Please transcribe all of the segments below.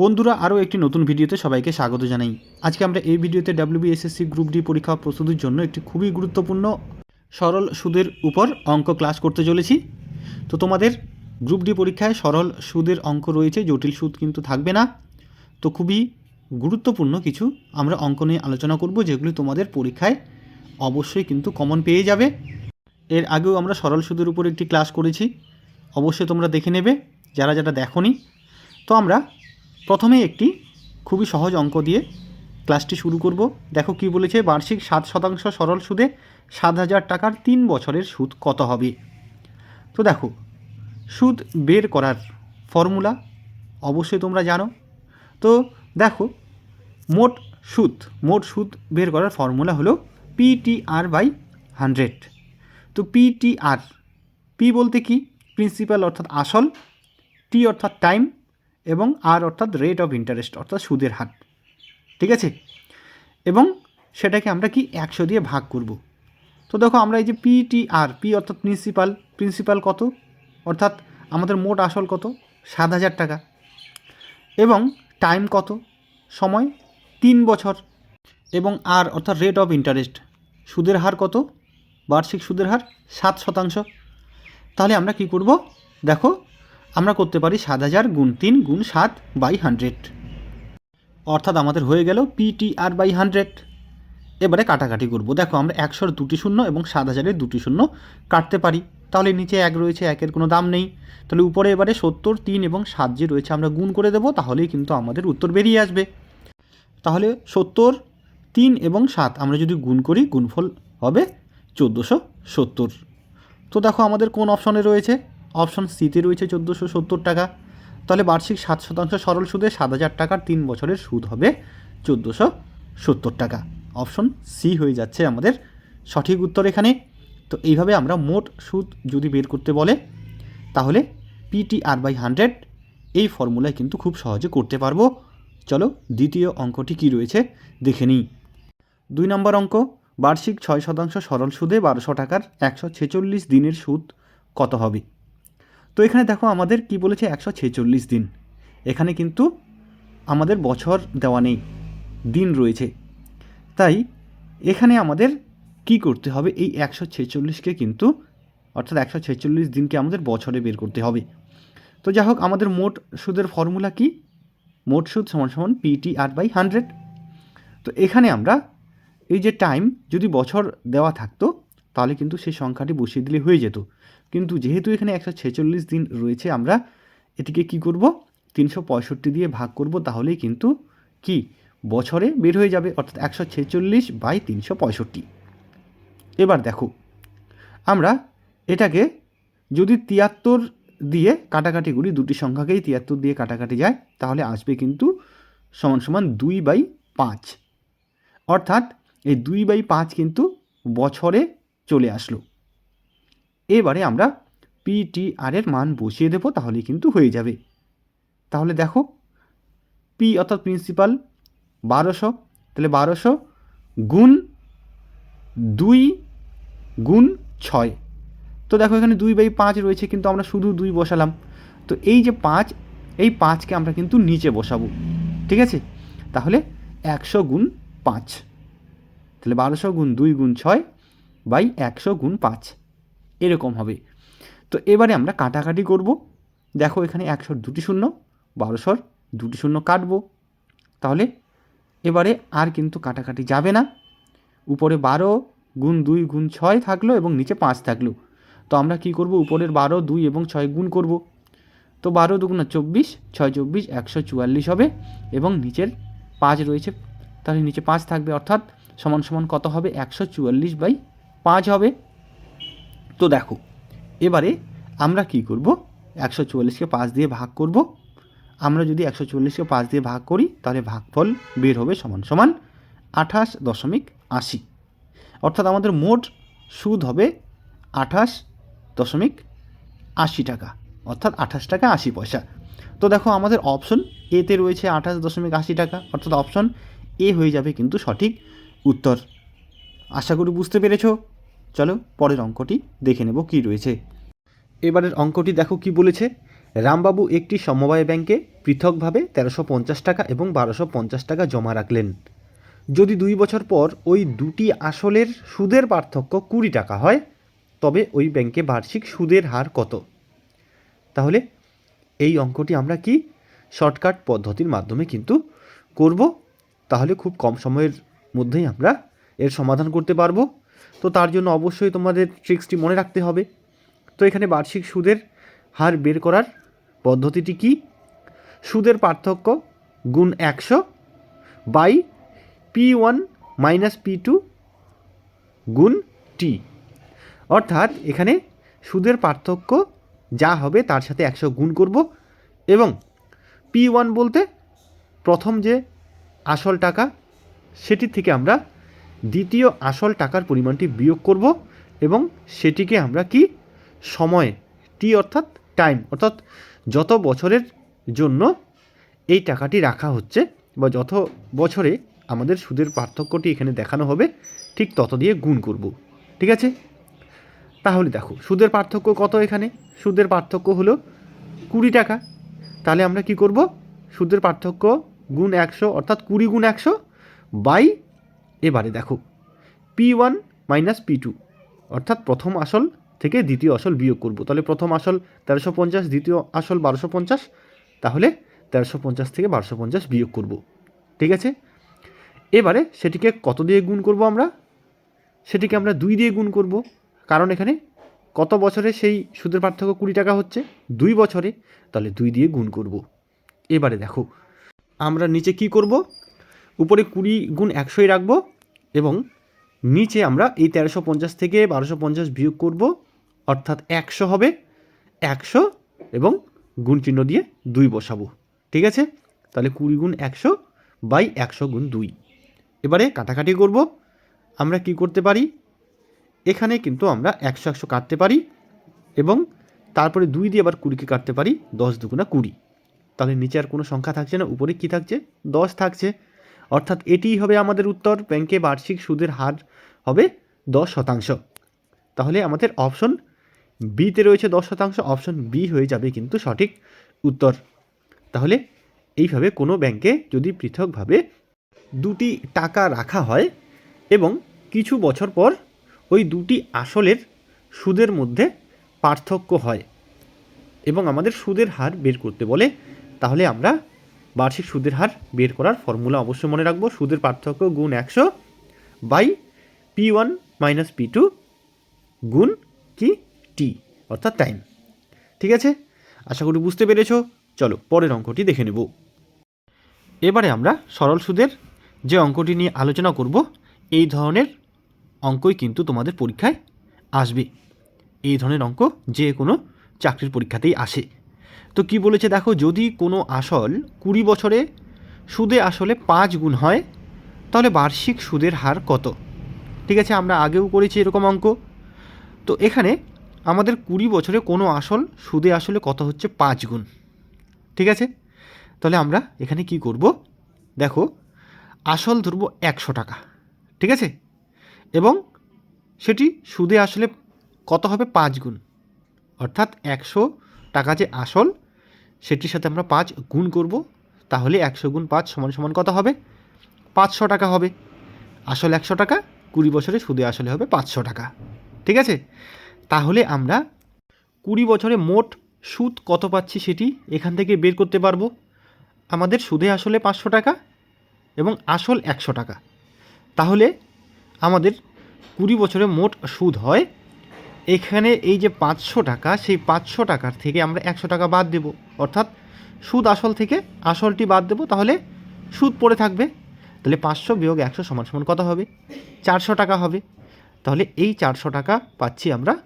বন্ধুরা, আরও একটি নতুন ভিডিওতে সবাইকে স্বাগত জানাই। আজকে আমরা এই ভিডিওতে ডাব্লিউবিএসএসসি গ্রুপ ডি পরীক্ষা প্রস্তুতির জন্য একটি খুবই গুরুত্বপূর্ণ, সরল সুদের উপর অঙ্ক ক্লাস করতে চলেছি। তো তোমাদের গ্রুপ ডি পরীক্ষায় সরল সুদের অঙ্ক রয়েছে, জটিল সুদ কিন্তু থাকবে না। তো খুবই গুরুত্বপূর্ণ কিছু আমরা অঙ্ক নিয়ে আলোচনা করব, যেগুলি তোমাদের পরীক্ষায় অবশ্যই কিন্তু কমন পেয়ে যাবে। এর আগেও আমরা সরল সুদের উপর একটি ক্লাস করেছি, অবশ্যই তোমরা দেখে নেবে, যারা যারা দেখোনি। তো আমরা প্রথমে একটি খুবই সহজ অঙ্ক দিয়ে ক্লাসটি শুরু করব। দেখো কি বলেছে, বার্ষিক সাত শতাংশ সরল সুদে সাত হাজার টাকার তিন বছরের সুদ কত হবে? তো দেখো, সুদ বের করার ফর্মুলা অবশ্যই তোমরা জানো। তো দেখো, মোট সুদ মোট সুদ বের করার ফর্মুলা হলো P T R by hundred তো পিটিআর পি বলতে কি? প্রিন্সিপাল অর্থাৎ আসল টি অর্থাৎ টাইম এবং আর অর্থাৎ রেট অফ ইন্টারেস্ট অর্থাৎ সুদের হার। ঠিক আছে? এবং সেটাকে আমরা কি একশো দিয়ে ভাগ করব? তো দেখো, আমরা এই যে পিটিআর পি অর্থাৎ প্রিন্সিপাল প্রিন্সিপাল কত? অর্থাৎ আমাদের মোট আসল কত? সাত হাজার টাকা। এবং টাইম কত? সময় তিন বছর। এবং আর অর্থাৎ রেট অফ ইন্টারেস্ট সুদের হার কত? বার্ষিক সুদের হার সাত শতাংশ। তাহলে আমরা কি করব? দেখো আমরা করতে পারি সাত হাজার গুণ তিন গুণ সাত বাই হান্ড্রেড। অর্থাৎ আমাদের হয়ে গেল পিটিআর বাই হান্ড্রেড। এবারে কাটাকাটি করব। দেখো আমরা একশোর দুটি শূন্য এবং সাত হাজারের দুটি শূন্য কাটতে পারি। তাহলে নিচে এক রয়েছে, একের কোনো দাম নেই। তাহলে উপরে এবারে সত্তর, তিন এবং সাত যে রয়েছে আমরা গুণ করে দেবো, তাহলেই কিন্তু আমাদের উত্তর বেরিয়ে আসবে। তাহলে সত্তর, তিন এবং সাত আমরা যদি গুণ করি, গুণফল হবে চোদ্দোশো সত্তর। তো দেখো আমাদের কোন অপশনে রয়েছে? অপশন সিতে রয়েছে চোদ্দোশো সত্তর টাকা। তাহলে বার্ষিক সাত শতাংশ সরল সুদে সাত হাজার টাকার তিন বছরের সুদ হবে চোদ্দোশো সত্তর টাকা। অপশন সি হয়ে যাচ্ছে আমাদের সঠিক উত্তর এখানে। তো এইভাবে আমরা মোট সুদ যদি বের করতে বলে, তাহলে পিটিআর বাই হান্ড্রেড এই ফর্মুলায় কিন্তু খুব সহজে করতে পারব। চলো দ্বিতীয় অঙ্কটি কী রয়েছে দেখে নিই। দুই নম্বর অঙ্ক, বার্ষিক ছয় শতাংশ সরল সুদে বারোশো টাকার একশো ছেচল্লিশ দিনের সুদ কত হবে? তো এখানে দেখো আমাদের কি বলেছে? একশো ছেচল্লিশ দিন। এখানে কিন্তু আমাদের বছর দেওয়া নেই, দিন রয়েছে। তাই এখানে আমাদের কি করতে হবে? এই একশো ছেচল্লিশকে কিন্তু, অর্থাৎ একশো ছেচল্লিশ দিনকে আমাদের বছরে বের করতে হবে। তো যাই হোক, আমাদের মোট সুদের ফর্মুলা কি? মোট সুদ সমান সমান পিটি আর বাই হান্ড্রেড। তো এখানে আমরা এই যে টাইম যদি বছর দেওয়া থাকতো, তাহলে কিন্তু সেই সংখ্যাটি বসিয়ে দিলে হয়ে যেত। কিন্তু যেহেতু এখানে একশো ছেচল্লিশ দিন রয়েছে, আমরা এটিকে কি করব? তিনশো পঁয়ষট্টি দিয়ে ভাগ করব, তাহলেই কিন্তু কি? বছরে বের হয়ে যাবে, অর্থাৎ একশো ছেচল্লিশ বাই তিনশো পঁয়ষট্টি। এবার দেখো, আমরা এটাকে যদি তিয়াত্তর দিয়ে কাটাকাটি করি, দুটি সংখ্যাকেই তিয়াত্তর দিয়ে কাটাকাটি যায়, তাহলে আসবে কিন্তু সমান সমান দুই বাই পাঁচ। অর্থাৎ এই দুই বাই পাঁচ কিন্তু বছরে চলে আসলো। এবারে আমরা পিটিআর এর মান বসিয়ে দেবো, তাহলেই কিন্তু হয়ে যাবে। তাহলে দেখো পি অর্থাৎ প্রিন্সিপাল বারোশো, তাহলে বারোশো গুণ দুই গুণ ছয়। তো দেখো এখানে দুই বাই পাঁচ রয়েছে, কিন্তু আমরা শুধু দুই বসালাম। তো এই যে পাঁচ, এই পাঁচকে আমরা কিন্তু নিচে বসাবো। ঠিক আছে? তাহলে একশো গুণ পাঁচ। তাহলে বারোশো গুণ দুই গুণ ছয় বাই একশো গুণ পাঁচ। এরকম হবে। তো এবারে আমরা কাটাকাটি করব। দেখো এখানে একশোর দুটি শূন্য বারোশোর দুটি শূন্য কাটবো। তাহলে এবারে আর কিন্তু কাটাকাটি যাবে না। উপরে বারো গুণ দুই গুণ ছয় থাকল এবং নিচে পাঁচ থাকল। তো আমরা কি করব? উপরের বারো, দুই এবং ছয় গুণ করব। তো বারো দুগুণা চব্বিশ, ছয় চব্বিশ, একশো চুয়াল্লিশ হবে এবং নিচের পাঁচ রয়েছে। তাহলে নিচে পাঁচ থাকবে, অর্থাৎ সমান সমান কত হবে? একশো চুয়াল্লিশ বাই পাঁচ হবে। তো দেখো, এবারে আমরা কি করব? একশো চুয়াল্লিশকে পাঁচ দিয়ে ভাগ করব। আমরা যদি একশো চল্লিশকে পাঁচ দিয়ে ভাগ করি, তাহলে ভাগফল বের হবে সমান সমান আঠাশ দশমিক আশি। অর্থাৎ আমাদের মোট সুদ হবে আঠাশ দশমিক আশি টাকা, অর্থাৎ আঠাশ টাকা আশি পয়সা। তো দেখো, আমাদের অপশন এতে রয়েছে আঠাশ দশমিক আশি টাকা, অর্থাৎ অপশন এ হয়ে যাবে কিন্তু সঠিক উত্তর। আশা করি বুঝতে পেরেছ? চলো পরের অঙ্কটি দেখে নেব কি রয়েছে। এবারের অঙ্কটি দেখো কি বলেছে। রামবাবু একটি সমবায় ব্যাংকে পৃথকভাবে তেরোশো পঞ্চাশ টাকা এবং বারোশো পঞ্চাশ টাকা জমা রাখলেন। যদি দুই বছর পর ওই দুটি আসলের সুদের পার্থক্য কুড়ি টাকা হয়, তবে ওই ব্যাংকে বার্ষিক সুদের হার কত? তাহলে এই অঙ্কটি আমরা কি শর্টকাট পদ্ধতির মাধ্যমে কিন্তু করব। তাহলে খুব কম সময়ের মধ্যেই আমরা এর সমাধান করতে পারব। তো তার জন্য অবশ্যই তোমাদের ট্রিক্সটি মনে রাখতে হবে। তো এখানে বার্ষিক সুদের হার বের করার পদ্ধতিটি কি? সুদের পার্থক্য গুণ একশো by P one minus P two গুণ টি। অর্থাৎ এখানে সুদের পার্থক্য যা হবে তার সাথে একশো গুণ করব এবং পি ওয়ান বলতে প্রথম যে আসল টাকা সেটি থেকে আমরা দ্বিতীয় আসল টাকার পরিমাণটি বিয়োগ করব এবং সেটিকে আমরা কি? সময় টি অর্থাৎ টাইম অর্থাৎ যত বছরের জন্য এই টাকাটি রাখা হচ্ছে বা যত বছরে আমাদের সুদের পার্থক্যটি এখানে দেখানো হবে, ঠিক তত দিয়ে গুণ করব। ঠিক আছে? তাহলে দেখো, সুদের পার্থক্য কত এখানে? সুদের পার্থক্য হলো কুড়ি টাকা। তাহলে আমরা কি করব? সুদের পার্থক্য গুণ একশো, অর্থাৎ কুড়ি গুণ একশো বাই এবারে দেখো P one minus P two অর্থাৎ প্রথম আসল থেকে দ্বিতীয় আসল বিয়োগ করব। তাহলে প্রথম আসল তেরোশো পঞ্চাশ, দ্বিতীয় আসল বারোশো পঞ্চাশ, তাহলে তেরোশো পঞ্চাশ থেকে বারোশো পঞ্চাশ বিয়োগ করব। ঠিক আছে? এবারে সেটিকে কত দিয়ে গুণ করব আমরা? সেটিকে আমরা দুই দিয়ে গুণ করব, কারণ এখানে কত বছরে সেই সুদের পার্থক্য কুড়ি টাকা হচ্ছে? দুই বছরে, তাহলে দুই দিয়ে গুণ করব। এবারে দেখো, আমরা নিচে কি করব? উপরে কুড়ি গুণ একশোই রাখব এবং নিচে আমরা এই তেরোশো পঞ্চাশ থেকে বারোশো পঞ্চাশ বিয়োগ করব, অর্থাৎ একশো হবে, একশো এবং গুণ চিহ্ন দিয়ে দুই বসাবো। ঠিক আছে? তাহলে কুড়ি গুণ একশো বাই একশো গুণ দুই। এবারে কাটাকাটি করব। আমরা কি করতে পারি? এখানে কিন্তু আমরা একশো একশো কাটতে পারি এবং তারপরে দুই দিয়ে আবার কুড়িকে কাটতে পারি, দশ দুগুণা কুড়ি। তাহলে নিচে আর কোনো সংখ্যা থাকছে না, উপরে কি থাকছে? দশ থাকছে। অর্থাৎ এটিই হবে আমাদের উত্তর। ব্যাংকে বার্ষিক সুদের হার হবে দশ শতাংশ। তাহলে আমাদের অপশন বিতে রয়েছে দশ শতাংশ, অপশন বি হয়ে যাবে কিন্তু সঠিক উত্তর। তাহলে এইভাবে কোনো ব্যাংকে যদি পৃথকভাবে দুটি টাকা রাখা হয় এবং কিছু বছর পর ওই দুটি আসলের সুদের মধ্যে পার্থক্য হয় এবং আমাদের সুদের হার বের করতে বলে, তাহলে আমরা বার্ষিক সুদের হার বের করার ফর্মুলা অবশ্যই মনে রাখব। সুদের পার্থক্য গুণ একশো by P one minus P two গুণ কি? টি, অর্থাৎ টাইম ঠিক আছে? আশা করি বুঝতে পেরেছ। চলো পরের অঙ্কটি দেখে নেব। এবারে আমরা সরল সুদের যে অঙ্কটি নিয়ে আলোচনা করব, এই ধরনের অঙ্কই কিন্তু তোমাদের পরীক্ষায় আসবে। এই ধরনের অঙ্ক যে কোনো চাকরির পরীক্ষাতেই আসে। তো কি বলেছে দেখো, যদি কোনো আসল কুড়ি বছরে সুদে আসলে পাঁচ গুণ হয়, তাহলে বার্ষিক সুদের হার কত? ঠিক আছে, আমরা আগেও করেছি এরকম অঙ্ক। তো এখানে আমাদের কুড়ি বছরে কোনো আসল সুদে আসলে কত হচ্ছে? পাঁচ গুণ। ঠিক আছে? তাহলে আমরা এখানে কি করব? দেখো, আসল ধরবো একশো টাকা। ঠিক আছে? এবং সেটি সুদে আসলে কত হবে? পাঁচ গুণ। অর্থাৎ একশো টাকা যে আসল, সেটির সাথে আমরা পাঁচ গুণ করব, তাহলে একশো গুণ পাঁচ সমান সমান কত হবে? পাঁচশো টাকা হবে। আসল একশো টাকা, কুড়ি বছরে সুদে আসলে হবে পাঁচশো টাকা। ঠিক আছে? তাহলে আমরা কুড়ি বছরে মোট সুদ কত পাচ্ছি সেটি এখান থেকে বের করতে পারব। আমাদের সুদে আসলে পাঁচশো টাকা এবং আসল একশো টাকা। তাহলে আমাদের কুড়ি বছরে মোট সুদ হয় এখানে এই যে পাঁচশো টাকা, সেই পাঁচশো টাকার থেকে আমরা একশো টাকা বাদ দেব। অর্থাৎ সুদ আসল থেকে আসলটি বাদ দেবো, তাহলে সুদ পড়ে থাকবে। তাহলে পাঁচশো বিয়োগ একশো সমান সমান কত হবে? চারশো টাকা হবে। তাহলে এই চারশো টাকা পাচ্ছি আমরা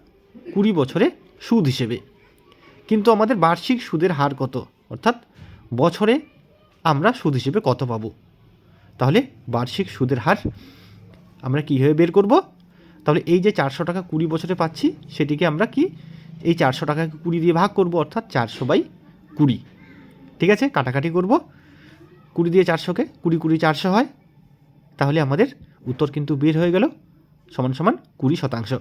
কুড়ি বছরে সুদ হিসেবে। কিন্তু আমাদের বার্ষিক সুদের হার কত? অর্থাৎ বছরে আমরা সুদ হিসেবে কত পাবো? তাহলে বার্ষিক সুদের হার আমরা কীভাবে বের করব? তাহলে এই যে চারশো টাকা কুড়ি বছরে পাচ্ছি, সেটিকে আমরা কি এই চারশো টাকাকে কুড়ি দিয়ে ভাগ করব, অর্থাৎ চারশো বাই কুড়ি। ঠিক আছে? কাটাকাটি করব। কুড়ি দিয়ে চারশোকে, কুড়ি কুড়ি চারশো হয়। তাহলে আমাদের উত্তর কিন্তু বের হয়ে গেল। সমান সমান কুড়ি শতাংশ।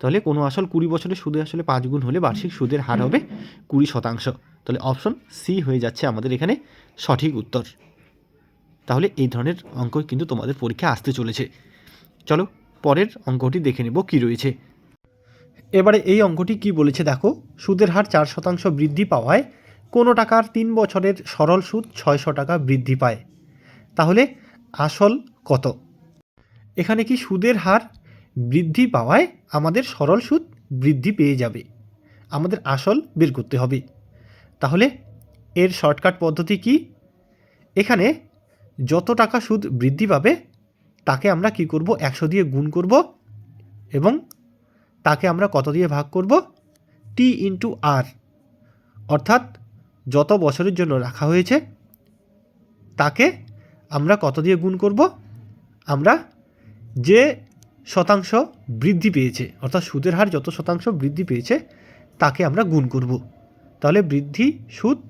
তাহলে কোনো আসল কুড়ি বছরের সুদে আসলে পাঁচ গুণ হলে বার্ষিক সুদের হার হবে কুড়ি শতাংশ। তাহলে অপশন সি হয়ে যাচ্ছে আমাদের এখানে সঠিক উত্তর। তাহলে এই ধরনের অঙ্ক কিন্তু তোমাদের পরীক্ষা আসতে চলেছে। চলো পরের অঙ্কটি দেখে নেব কী রয়েছে। এবারে এই অঙ্কটি কি বলেছে দেখো, সুদের হার চার শতাংশ বৃদ্ধি পাওয়ায় কোনো টাকার তিন বছরের সরল সুদ ছয়শো টাকা বৃদ্ধি পায়। তাহলে আসল কত? এখানে কি সুদের হার বৃদ্ধি পাওয়ায় আমাদের সরল সুদ বৃদ্ধি পেয়ে যাবে। আমাদের আসল বের করতে হবে। তাহলে এর শর্টকাট পদ্ধতি কি? এখানে যত টাকা সুদ বৃদ্ধি পাবে তাকে আমরা কি করব? একশো দিয়ে গুণ করব এবং তাকে আমরা কত দিয়ে ভাগ করব? টি ইন্টু আর অর্থাৎ যত বছরের জন্য রাখা হয়েছে, তাকে আমরা কত দিয়ে গুণ করব? আমরা যে শতাংশ বৃদ্ধি পেয়েছে, অর্থাৎ সুদের হার যত শতাংশ বৃদ্ধি পেয়েছে, তাকে আমরা গুণ করব। তাহলে বৃদ্ধি, সুদ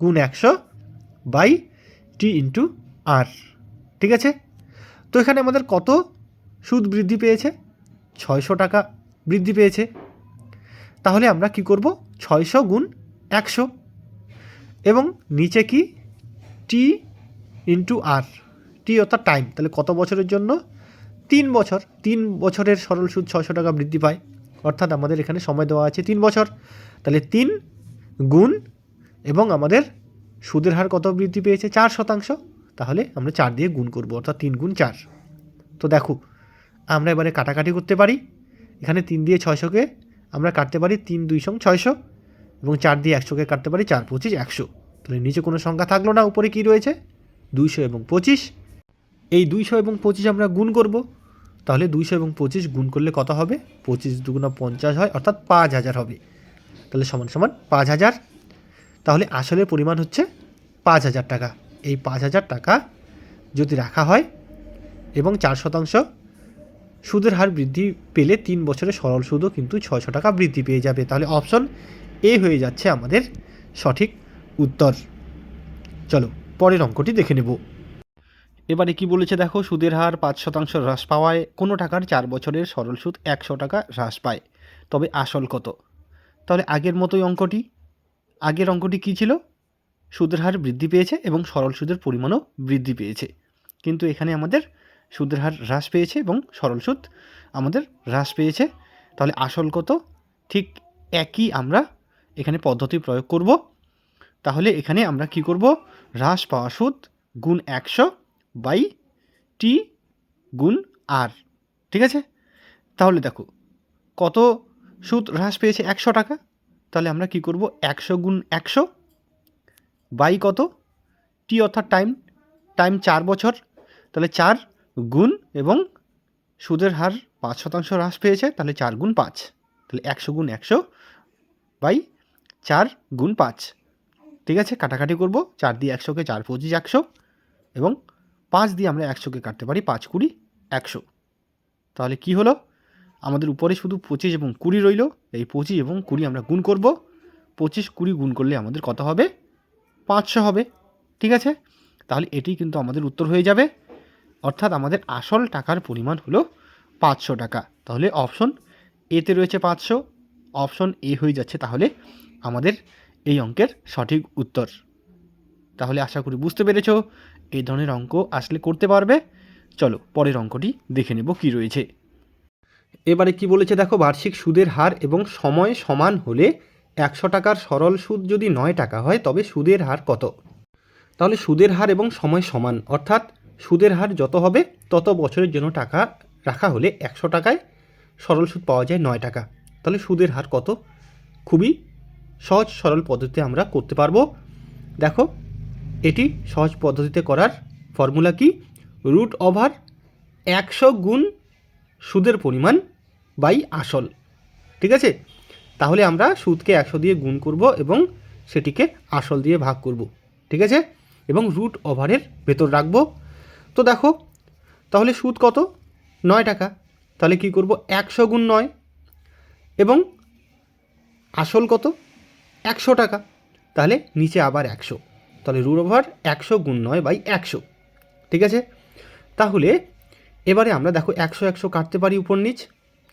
গুণ একশো বাই টি ইন্টু আর ঠিক আছে? তো এখানে আমাদের কত সুদ বৃদ্ধি পেয়েছে? ছয়শো টাকা বৃদ্ধি পেয়েছে। তাহলে আমরা কি করব? ছয়শো গুণ একশো। এবং নিচে কি? টি ইন্টু আর টি অর্থাৎ টাইম তাহলে কত বছরের জন্য? তিন বছর। তিন বছরের সরল সুদ ছয়শো টাকা বৃদ্ধি পায়। অর্থাৎ আমাদের এখানে সময় দেওয়া আছে তিন বছর। তাহলে তিন গুণ এবং আমাদের সুদের হার কত বৃদ্ধি পেয়েছে? চার শতাংশ। তাহলে আমরা চার দিয়ে গুণ করব, অর্থাৎ তিন গুণ চার। তো দেখো, আমরা এবারে কাটাকাটি করতে পারি। এখানে তিন দিয়ে ছয়শোকে আমরা কাটতে পারি তিন দুই সং ছয়শো এবং চার দিয়ে একশোকে কাটতে পারি চার পঁচিশ একশো। তাহলে নিচে কোনো সংখ্যা থাকল না, উপরে কি রয়েছে? দুইশো এবং পঁচিশ। এই দুইশো এবং পঁচিশ আমরা গুণ করব। তাহলে দুইশো এবং পঁচিশ গুণ করলে কত হবে? পঁচিশ দুগুণা পঞ্চাশ হয়, অর্থাৎ পাঁচ হাজার হবে। তাহলে সমান সমান পাঁচ হাজার। তাহলে আসলে পরিমাণ হচ্ছে পাঁচ হাজার টাকা। এই পাঁচ হাজার টাকা যদি রাখা হয় এবং চার শতাংশ সুদের হার বৃদ্ধি পেলে তিন বছরে সরল সুদও কিন্তু ছয়শো টাকা বৃদ্ধি পেয়ে যাবে। তাহলে অপশন এ হয়ে যাচ্ছে আমাদের সঠিক উত্তর। চলো, পরের অঙ্কটি দেখে নেব। এবারে কি বলেছে দেখো, সুদের হার পাঁচ শতাংশ হ্রাস পাওয়ায় কোনো টাকার চার বছরের সরল সুদ একশো টাকা হ্রাস পায়। তবে আসল কত? তাহলে আগের মতোই অঙ্কটি। আগের অঙ্কটি কী ছিল? সুদের হার বৃদ্ধি পেয়েছে এবং সরল সুদের পরিমাণও বৃদ্ধি পেয়েছে। কিন্তু এখানে আমাদের সুদের হার হ্রাস পেয়েছে এবং সরল সুদ আমাদের হ্রাস পেয়েছে। তাহলে আসল কত? ঠিক একই আমরা এখানে পদ্ধতি প্রয়োগ করব। তাহলে এখানে আমরা কি করব? হ্রাস পাওয়া সুদ গুণ একশো বাই টি গুণ আর। ঠিক আছে? তাহলে দেখো, কত সুদ হ্রাস পেয়েছে একশো টাকা? তাহলে আমরা কি করব? একশো গুণ একশো বাই কত? টি অর্থাৎ টাইম টাইম চার বছর। তাহলে চার গুণ এবং সুদের হার পাঁচ শতাংশ হ্রাস পেয়েছে, তাহলে চার গুণ পাঁচ। তাহলে একশো গুণ একশো বাই চার গুণ পাঁচ। ঠিক আছে, কাটাকাটি করব। চার দিয়ে একশোকে চার পঁচিশ একশো এবং পাঁচ দিয়ে আমরা একশোকে কাটতে পারি পাঁচ কুড়ি একশো। তাহলে কি হলো? আমাদের উপরে শুধু পঁচিশ এবং কুড়ি রইল। এই পঁচিশ এবং কুড়ি আমরা গুণ করব। পঁচিশ কুড়ি গুণ করলে আমাদের কত হবে? পাঁচশো হবে, ঠিক আছে? তাহলে এটি কিন্তু আমাদের উত্তর হয়ে যাবে। অর্থাৎ আমাদের আসল টাকার পরিমাণ হলো পাঁচশো টাকা। তাহলে অপশন এতে রয়েছে পাঁচশো অপশন এ হয়ে যাচ্ছে তাহলে আমাদের এই অঙ্কের সঠিক উত্তর। তাহলে আশা করি বুঝতে পেরেছ, এই ধরনের অঙ্ক আসলে করতে পারবে। চলো পরের অঙ্কটি দেখে নেব কি রয়েছে। এবারে কি বলেছে দেখো, বার্ষিক সুদের হার এবং সময় সমান হলে একশো টাকার সরল সুদ যদি নয় টাকা হয়, তবে সুদের হার কত? তাহলে সুদের হার এবং সময় সমান, অর্থাৎ সুদের হার যত হবে, তত বছরের জন্য টাকা রাখা হলে একশো টাকায় সরল সুদ পাওয়া যায় নয় টাকা। তাহলে সুদের হার কত? খুবই সহজ সরল পদ্ধতিতে আমরা করতে পারব। দেখো, এটি সহজ পদ্ধতিতে করার ফর্মুলা কি? রুট ওভার একশো গুণ সুদের পরিমাণ বাই আসল। ঠিক আছে? তাহলে আমরা সুদকে একশো দিয়ে গুণ করব এবং সেটিকে আসল দিয়ে ভাগ করব, ঠিক আছে? এবং রুট ওভারের ভেতর রাখব। তো দেখো, তাহলে সুদ কত? নয় টাকা। তাহলে কি করব? একশো গুণ নয়। এবং আসল কত? একশো টাকা। তাহলে নিচে আবার একশো। তাহলে রুট ওভার একশো গুণ নয় বাই একশো, ঠিক আছে? তাহলে এবারে আমরা দেখো একশো একশো কাটতে পারি উপর নিচ।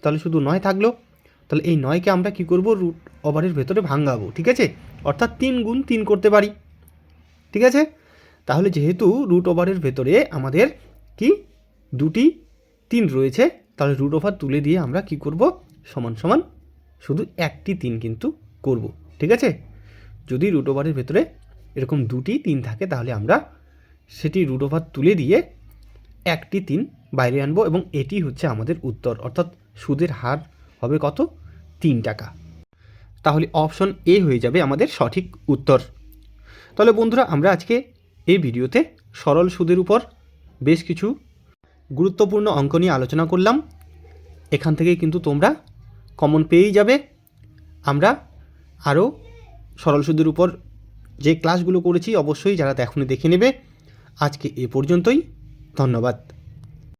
তাহলে শুধু নয় থাকল। তাহলে এই নয়কে আমরা কি করব? রুট ওভারের ভেতরে ভাঙাবো ঠিক আছে? অর্থাৎ তিন গুণ তিন করতে পারি, ঠিক আছে? তাহলে যেহেতু রুট ওভারের ভেতরে আমাদের কি? দুটি তিন রয়েছে, তাহলে রুট ওভার তুলে দিয়ে আমরা কি করব? সমান সমান শুধু একটি তিন কিন্তু করব, ঠিক আছে? যদি রুট ওভারের ভেতরে এরকম দুটি তিন থাকে, তাহলে আমরা সেটি রুট ওভার তুলে দিয়ে একটি তিন বাইরে আনব এবং এটি হচ্ছে আমাদের উত্তর, অর্থাৎ সুদের হার হবে কত? তিন টাকা। তাহলে অপশন এ হয়ে যাবে আমাদের সঠিক উত্তর। তাহলে বন্ধুরা, আমরা আজকে এই ভিডিওতে সরল সুদের উপর বেশ কিছু গুরুত্বপূর্ণ অঙ্ক নিয়ে আলোচনা করলাম। এখান থেকে কিন্তু তোমরা কমন পেয়েই যাবে। আমরা আরও সরল সুদের উপর যে ক্লাসগুলো করেছি, অবশ্যই যারা এখনই দেখে নেবে। আজকে এ পর্যন্তই। ধন্যবাদ।